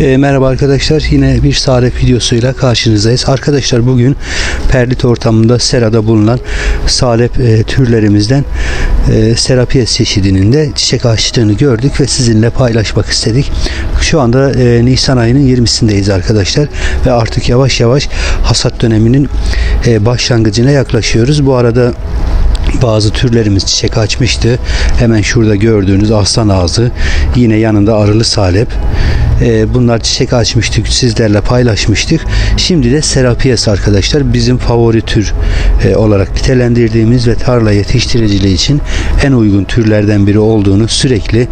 E, merhaba arkadaşlar yine bir salep videosuyla karşınızdayız. Arkadaşlar bugün perlit ortamında serada bulunan salep e, türlerimizden e, serapiyes çeşidinin de çiçek açtığını gördük ve sizinle paylaşmak istedik. Şu anda e, Nisan ayının 20'sindeyiz arkadaşlar ve artık yavaş yavaş hasat döneminin e, başlangıcına yaklaşıyoruz. Bu arada bazı türlerimiz çiçek açmıştı. Hemen şurada gördüğünüz aslan ağzı, yine yanında arılı salep. Ee, bunlar çiçek açmıştık, sizlerle paylaşmıştık. Şimdi de serapiyes arkadaşlar bizim favori tür e, olarak nitelendirdiğimiz ve tarla yetiştiriciliği için en uygun türlerden biri olduğunu sürekli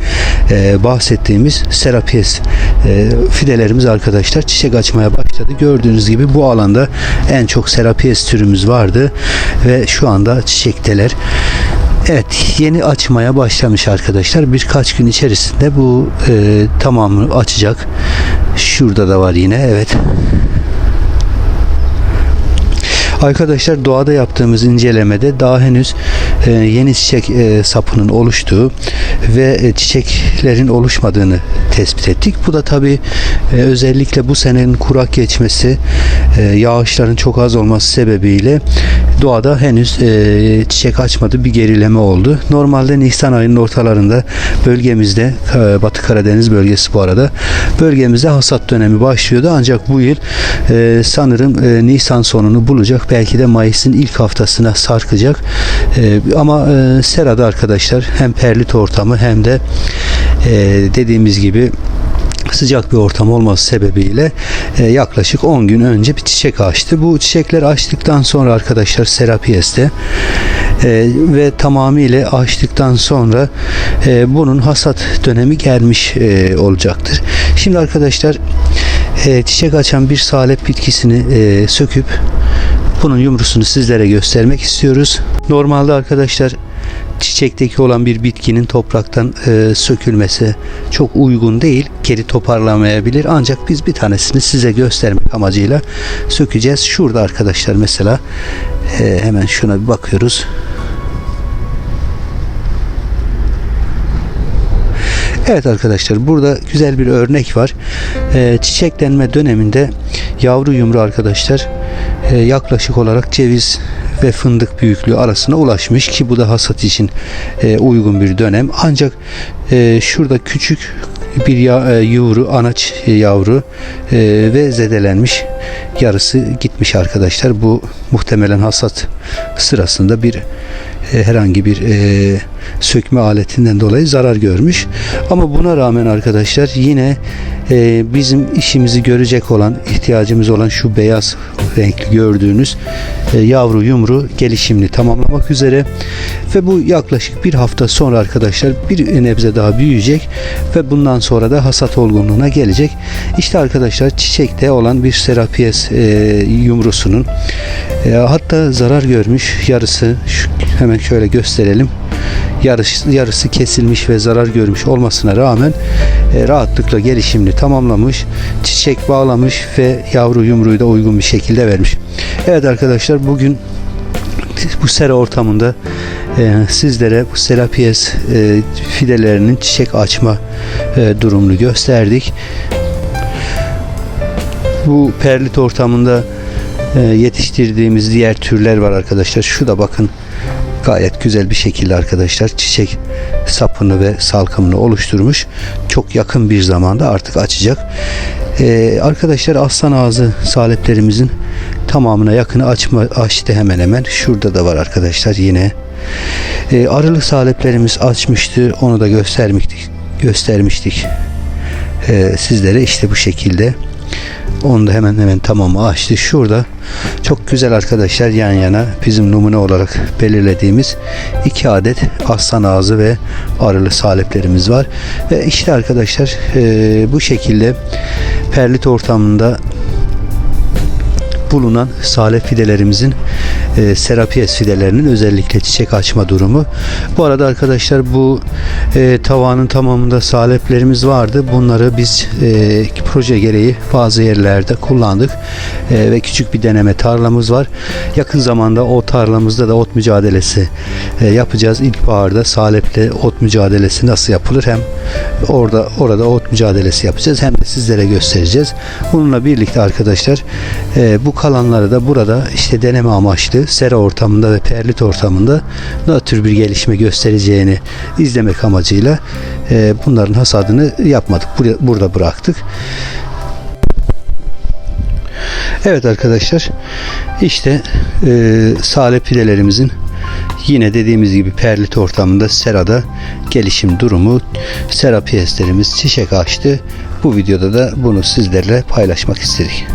e, bahsettiğimiz serapiyes e, fidelerimiz arkadaşlar çiçek açmaya başladı. Gördüğünüz gibi bu alanda en çok serapiyes türümüz vardı ve şu anda çiçekteler. Evet yeni açmaya başlamış arkadaşlar. Birkaç gün içerisinde bu e, tamamını açacak. Şurada da var yine evet. Arkadaşlar doğada yaptığımız incelemede daha henüz e, yeni çiçek e, sapının oluştuğu ve e, çiçeklerin oluşmadığını tespit ettik. Bu da tabi özellikle bu senenin kurak geçmesi, e, yağışların çok az olması sebebiyle doğada henüz e, çiçek açmadı bir gerileme oldu. Normalde Nisan ayının ortalarında bölgemizde e, Batı Karadeniz bölgesi bu arada bölgemizde hasat dönemi başlıyordu. Ancak bu yıl e, sanırım e, Nisan sonunu bulacak. Belki de Mayıs'ın ilk haftasına sarkacak. E, ama e, serada arkadaşlar hem perlit ortamı hem de e, dediğimiz gibi sıcak bir ortam olması sebebiyle e, yaklaşık 10 gün önce bir çiçek açtı. Bu çiçekler açtıktan sonra arkadaşlar Serapiyes'te e, ve tamamıyla açtıktan sonra e, bunun hasat dönemi gelmiş e, olacaktır. Şimdi arkadaşlar e, çiçek açan bir salep bitkisini e, söküp bunun yumrusunu sizlere göstermek istiyoruz. Normalde arkadaşlar çiçekteki olan bir bitkinin topraktan e, sökülmesi çok uygun değil. Geri toparlamayabilir. Ancak biz bir tanesini size göstermek amacıyla sökeceğiz. Şurada arkadaşlar mesela e, hemen şuna bir bakıyoruz. Evet arkadaşlar burada güzel bir örnek var. E, çiçeklenme döneminde yavru yumru arkadaşlar e, yaklaşık olarak ceviz ve fındık büyüklüğü arasına ulaşmış ki bu da hasat için e, uygun bir dönem. Ancak e, şurada küçük bir ya, e, yavru, anaç yavru e, ve zedelenmiş yarısı gitmiş arkadaşlar. Bu muhtemelen hasat sırasında bir e, herhangi bir e, sökme aletinden dolayı zarar görmüş. Ama buna rağmen arkadaşlar yine e, bizim işimizi görecek olan, ihtiyacımız olan şu beyaz renkli gördüğünüz yavru yumru gelişimini tamamlamak üzere ve bu yaklaşık bir hafta sonra arkadaşlar bir nebze daha büyüyecek ve bundan sonra da hasat olgunluğuna gelecek. İşte arkadaşlar çiçekte olan bir serapiyes yumrusunun hatta zarar görmüş yarısı şu, hemen şöyle gösterelim yarısı, yarısı kesilmiş ve zarar görmüş olmasına rağmen e, rahatlıkla gelişimini tamamlamış, çiçek bağlamış ve yavru yumruyu da uygun bir şekilde vermiş. Evet arkadaşlar bugün bu sera ortamında e, sizlere bu serapiyes e, fidelerinin çiçek açma e, durumunu gösterdik. Bu perlit ortamında e, yetiştirdiğimiz diğer türler var arkadaşlar. Şu da bakın gayet güzel bir şekilde arkadaşlar çiçek sapını ve salkımını oluşturmuş. Çok yakın bir zamanda artık açacak. Ee, arkadaşlar aslan ağzı saleplerimizin tamamına yakını açma açtı hemen hemen. Şurada da var arkadaşlar yine. Ee, arılı saleplerimiz açmıştı. Onu da göstermiştik. Göstermiştik. Ee, sizlere işte bu şekilde. Onu da hemen hemen tamamı açtı. Şurada çok güzel arkadaşlar yan yana bizim numune olarak belirlediğimiz iki adet aslan ağzı ve arılı saleplerimiz var. Ve işte arkadaşlar e, bu şekilde perlit ortamında bulunan salep fidelerimizin e, serapiyes fidelerinin özellikle çiçek açma durumu. Bu arada arkadaşlar bu e, tavanın tamamında saleplerimiz vardı. Bunları biz e, proje gereği bazı yerlerde kullandık e, ve küçük bir deneme tarlamız var. Yakın zamanda o tarlamızda da ot mücadelesi e, yapacağız. İlkbaharda saleple ot mücadelesi nasıl yapılır hem orada orada ot mücadelesi yapacağız hem de sizlere göstereceğiz. Bununla birlikte arkadaşlar e, bu kalanları da burada işte deneme amaçlı sera ortamında ve perlit ortamında ne tür bir gelişme göstereceğini izlemek amacıyla e, bunların hasadını yapmadık. Buraya, burada bıraktık. Evet arkadaşlar işte e, salep fidelerimizin yine dediğimiz gibi perlit ortamında serada gelişim durumu sera piyeslerimiz çiçek açtı. Bu videoda da bunu sizlerle paylaşmak istedik.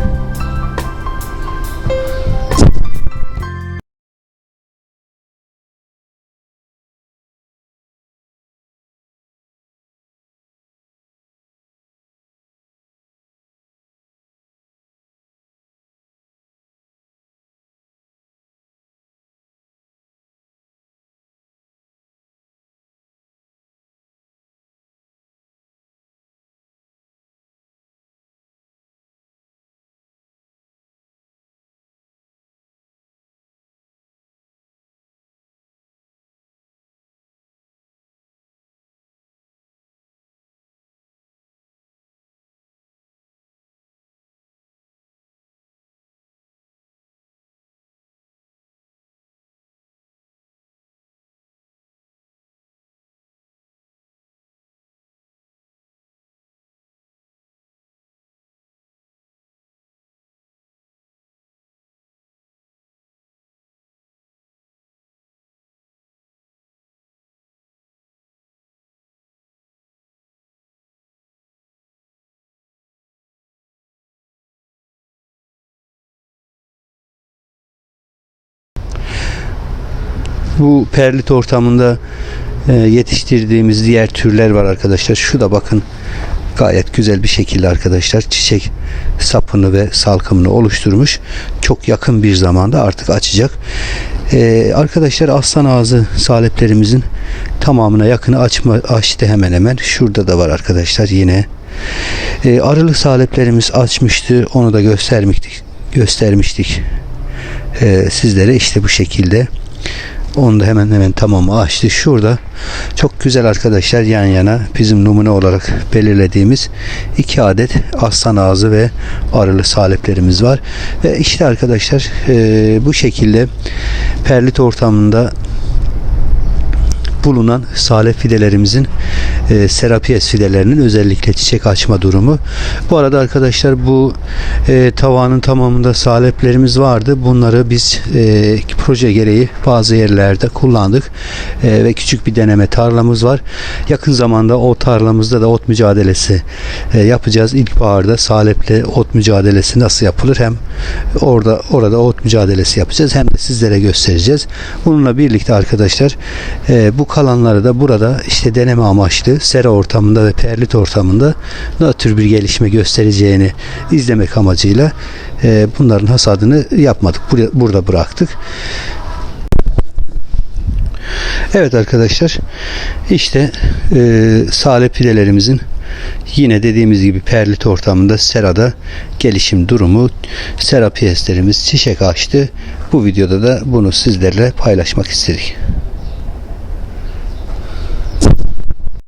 Bu perlit ortamında e, yetiştirdiğimiz diğer türler var arkadaşlar. Şu da bakın gayet güzel bir şekilde arkadaşlar çiçek sapını ve salkımını oluşturmuş. Çok yakın bir zamanda artık açacak. E, arkadaşlar aslan ağzı saleplerimizin tamamına yakını açma açtı hemen hemen. Şurada da var arkadaşlar yine. E, arılı saleplerimiz açmıştı. Onu da göstermiştik. Göstermiştik. E, sizlere işte bu şekilde. Onu da hemen hemen tamamı açtı. Şurada çok güzel arkadaşlar yan yana bizim numune olarak belirlediğimiz iki adet aslan ağzı ve arılı saleplerimiz var. Ve işte arkadaşlar e, bu şekilde perlit ortamında bulunan salep fidelerimizin e, serapiyes fidelerinin özellikle çiçek açma durumu. Bu arada arkadaşlar bu e, tavanın tamamında saleplerimiz vardı. Bunları biz e, proje gereği bazı yerlerde kullandık e, ve küçük bir deneme tarlamız var. Yakın zamanda o tarlamızda da ot mücadelesi e, yapacağız. İlkbaharda saleple ot mücadelesi nasıl yapılır hem orada orada ot mücadelesi yapacağız hem de sizlere göstereceğiz. Bununla birlikte arkadaşlar e, bu kalanları da burada işte deneme amaçlı sera ortamında ve perlit ortamında ne tür bir gelişme göstereceğini izlemek amacıyla e, bunların hasadını yapmadık. Burada bıraktık. Evet arkadaşlar işte e, salep fidelerimizin yine dediğimiz gibi perlit ortamında serada gelişim durumu sera piyeslerimiz çiçek açtı. Bu videoda da bunu sizlerle paylaşmak istedik.